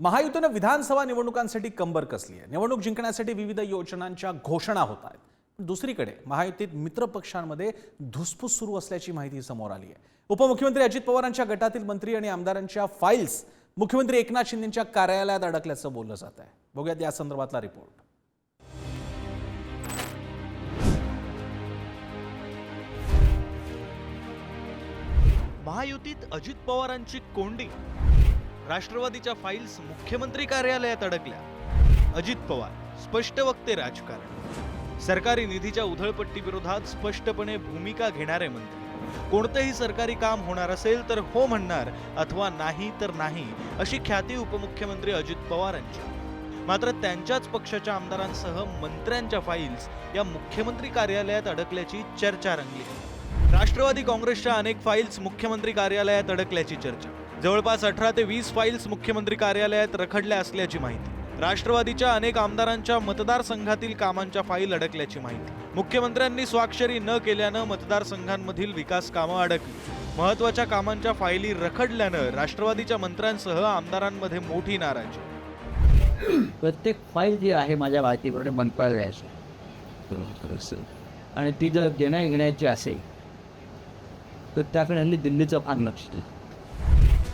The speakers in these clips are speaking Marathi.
महायुतीनं विधानसभा निवडणुकांसाठी कंबर कसली आहे? निवडणूक जिंकण्यासाठी विविध योजनांच्या घोषणा होत आहेत. दुसरीकडे महायुतीत मित्रपक्षांमध्ये धुसफूस सुरू असल्याची माहिती समोर आली आहे. उपमुख्यमंत्री अजित पवारांच्या गटातील मंत्री आणि आमदारांच्या फाईल्स मुख्यमंत्री एकनाथ शिंदेच्या कार्यालयात अडकल्याचं बोललं जात आहे. बघूयात या संदर्भातला रिपोर्ट. महायुतीत अजित पवारांची कोंडी. राष्ट्रवादीच्या फाईल्स मुख्यमंत्री कार्यालयात अडकल्या. अजित पवार स्पष्ट वक्ते राजकारण. सरकारी निधीच्या उधळपट्टी विरोधात स्पष्टपणे भूमिका घेणारे मंत्री. कोणतेही सरकारी काम होणार असेल तर हो म्हणणार अथवा नाही तर नाही अशी ख्याती उपमुख्यमंत्री अजित पवारांची. मात्र त्यांच्याच पक्षाच्या आमदारांसह मंत्र्यांच्या फाईल्स या मुख्यमंत्री कार्यालयात अडकल्याची चर्चा रंगली राष्ट्रवादी काँग्रेसच्या अनेक फाईल्स मुख्यमंत्री कार्यालयात अडकल्याची चर्चा. जवळपास अठरा ते वीस फाईल्स मुख्यमंत्री कार्यालयात रखडल्या असल्याची माहिती. राष्ट्रवादीच्या अनेक आमदारांच्या मतदारसंघातील कामांच्या फाईल अडकल्याची माहिती. मुख्यमंत्र्यांनी स्वाक्षरी न केल्यानं मतदारसंघांमधील विकास कामं अडकली. महत्त्वाच्या कामांच्या फाईली रखडल्यानं राष्ट्रवादीच्या मंत्र्यांसह आमदारांमध्ये मोठी नाराजी. प्रत्येक फाईल जी आहे माझ्या माहितीप्रमाणे मंत्रालयाची आणि ती जर देण्या घेण्याची असेल तर त्याकडे हल्ली दिल्लीचं फार लक्ष आहे.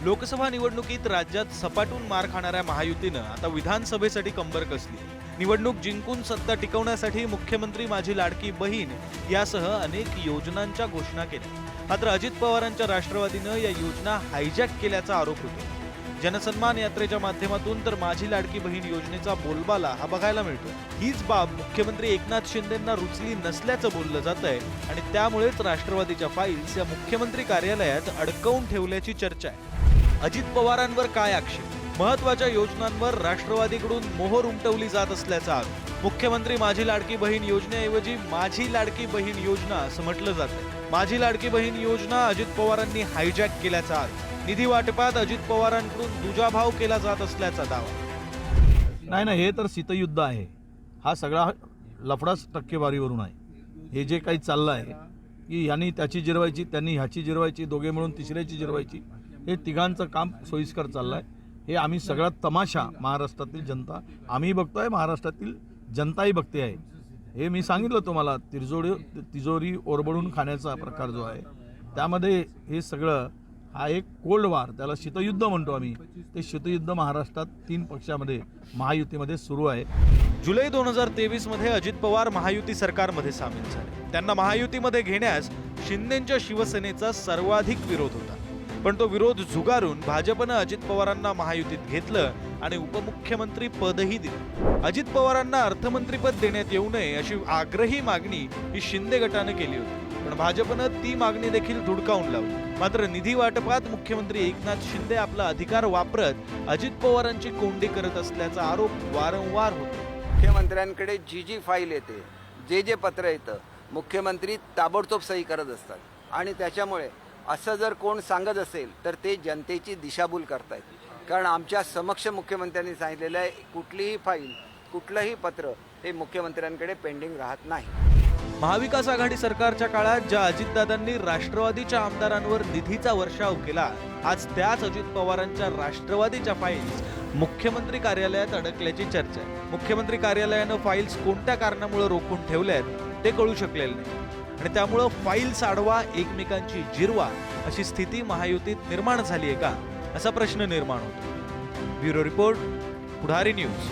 लोकसभा निवडणुकीत राज्यात सपाटून मार खाणाऱ्या महायुतीनं आता विधानसभेसाठी कंबर कसली? निवडणूक जिंकून सत्ता टिकवण्यासाठी मुख्यमंत्री माझी लाडकी बहीण यासह अनेक योजनांच्या घोषणा केल्या. मात्र अजित पवारांच्या राष्ट्रवादीनं या योजना हायजॅक केल्याचा आरोप होतो. जनसन्मान यात्रेच्या माध्यमातून तर माझी लाडकी बहीण योजनेचा बोलबाला हा बघायला मिळतो हीच बाब मुख्यमंत्री एकनाथ शिंदेंना रुचली नसल्याचं बोललं जात आहे आणि त्यामुळेच राष्ट्रवादीच्या फाईल्स या मुख्यमंत्री कार्यालयात अडकवून ठेवल्याची चर्चा आहे. अजित पवारांवर काय आक्षेप? महत्त्वाच्या योजनांवर राष्ट्रवादीकडून मोहर उमटवली जात असल्याचा आरोप. मुख्यमंत्री माझी लाडकी बहीण योजनेऐवजी माझी लाडकी बहीण योजना असं म्हटलं जातं माझी लाडकी बहीण योजना अजित पवारांनी हायजॅक केल्याचा आरोप. निधी वाटपात अजित पवारांकडून दुजाभाव केला जात असल्याचा दावा. नाही नाही हे तर शीतयुद्ध आहे. हा सगळा लफडाच टक्केवारीवरून आहे. हे जे काही चाललं आहे की ह्यांनी त्याची जिरवायची त्यांनी ह्याची जिरवायची दोघे मिळून तिसऱ्याची जिरवायची हे तिघांचं काम सोयीस्कर चाललं आहे हे आम्ही सगळा तमाशा महाराष्ट्रातील जनता आम्ही बघतोय महाराष्ट्रातील जनताही बघते आहे. हे मी सांगितलं तुम्हाला तिरजोडी तिजोरी ओरबडून खाण्याचा प्रकार जो आहे त्यामध्ये हे सगळं हा एक कोल्ड वार त्याला शीतयुद्ध म्हणतो आम्ही. ते शीतयुद्ध महाराष्ट्रात तीन पक्षामध्ये महायुतीमध्ये सुरू आहे. जुलै दोन हजार तेवीसमध्ये अजित पवार महायुती सरकारमध्ये सामील झाले. त्यांना महायुतीमध्ये घेण्यास शिंदेच्या शिवसेनेचा सर्वाधिक विरोध होता. पण तो विरोध झुगारून भाजपनं अजित पवारांना महायुतीत घेतलं आणि उपमुख्यमंत्री पदही दिलं. अजित पवारांना अर्थमंत्रीपद देण्यात येऊ नये अशी आग्रही मागणी ही शिंदे गटानं केली होती. पण भाजपनं ती मागणी देखील धुडकावून लावली. मात्र निधी वाटपात मुख्यमंत्री एकनाथ शिंदे आपला अधिकार वापरत अजित पवारांची कोंडी करत असल्याचा आरोप वारंवार होतो. मुख्यमंत्र्यांकडे जी जी फाईल येते जे जे पत्र येतं मुख्यमंत्री ताबडतोब सही करत असतात. आणि त्याच्यामुळे असं जर कोण सांगत असेल तर ते जनतेची दिशाभूल करतायत. कारण आमच्या समक्ष मुख्यमंत्र्यांनी सांगितलेलं आहे कुठलीही फाईल कुठलंही पत्र हे मुख्यमंत्र्यांकडे पेंडिंग राहत नाही. महाविकास आघाडी सरकारच्या काळात ज्या अजितदादांनी राष्ट्रवादीच्या आमदारांवर निधीचा वर्षाव केला आज त्याच अजित पवारांच्या राष्ट्रवादीच्या फाईल्स मुख्यमंत्री कार्यालयात अडकल्याची चर्चा आहे. मुख्यमंत्री कार्यालयानं फाईल्स कोणत्या कारणामुळे रोखून ठेवल्यात ते कळू शकलेलं नाही. आणि त्यामुळं फाईल साडवा एकमेकांची जिरवा अशी स्थिती महायुतीत निर्माण झाली आहे का? असा प्रश्न निर्माण होतो. Bureau report Pudhari news.